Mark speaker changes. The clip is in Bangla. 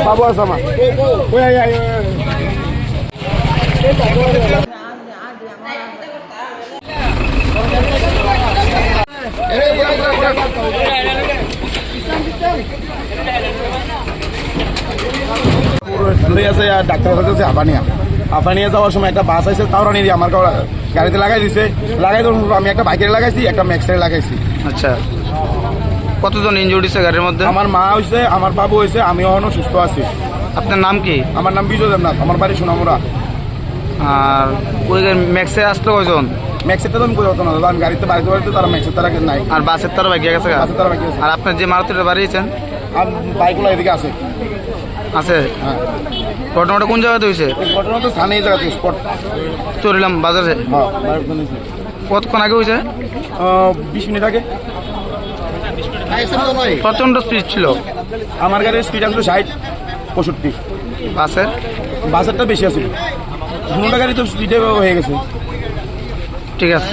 Speaker 1: বাবু আছে আমার ওই আয়, আয়, আয়, আয়। দূরে আছে আর ডাক্তার কাছে আফানিয়া আফানিয়া যাওয়ার সময় একটা বাস আছে তাও রানি আমার গাড়ি- গাড়িতে লাগাই দিছে লাগাই দেওয়ার পর আমি একটা বাইকের লাগাইছি একটা ম্যাক্সের লাগাইছি
Speaker 2: আচ্ছা কতজন ইনজুরি হয়েছে গাড়ির মধ্যে?
Speaker 1: আমার মা হয়েছে আমার বাবু হয়েছে আমি এখনও সুস্থ আছি।
Speaker 2: আপনার নাম কি?
Speaker 1: আমার নাম বিজয় দেবনাথ আমার বাড়ি সোনামুরা
Speaker 2: আর ওই ম্যাক্সে আসলো কয়জন?
Speaker 1: ম্যাক্সেরটা তো আমি কোথাও না আমি গাড়িতে বাড়িতে বাড়িতে তারা ম্যাক্সের তারা নাই?
Speaker 2: আর বাসের তার বাইকে গেছে?
Speaker 1: বাসের তারা বাকি
Speaker 2: আর আপনার যে মারুতিটা বাড়িয়েছেন?
Speaker 1: আর বাইকগুলো এদিকে আছে।
Speaker 2: আছে?
Speaker 1: হ্যাঁ।
Speaker 2: ঘটনাটা কোন জায়গাতে হয়েছে?
Speaker 1: ঘটনা তো স্থানীয় জায়গাতে স্পট।
Speaker 2: চলিলাম বাজারে?
Speaker 1: হ্যাঁ।
Speaker 2: কতক্ষণ আগে হয়েছে?
Speaker 1: বিশ মিনিট আগে।
Speaker 2: প্রচণ্ড স্পিড ছিল।
Speaker 1: আমার গাড়ির স্পিড আসলো ষাট পঁয়ষট্টি।
Speaker 2: বাসের?
Speaker 1: বাসেরটা বেশি আছে দুটা গাড়ি তো স্পিডে হয়ে গেছে।
Speaker 2: ঠিক আছে।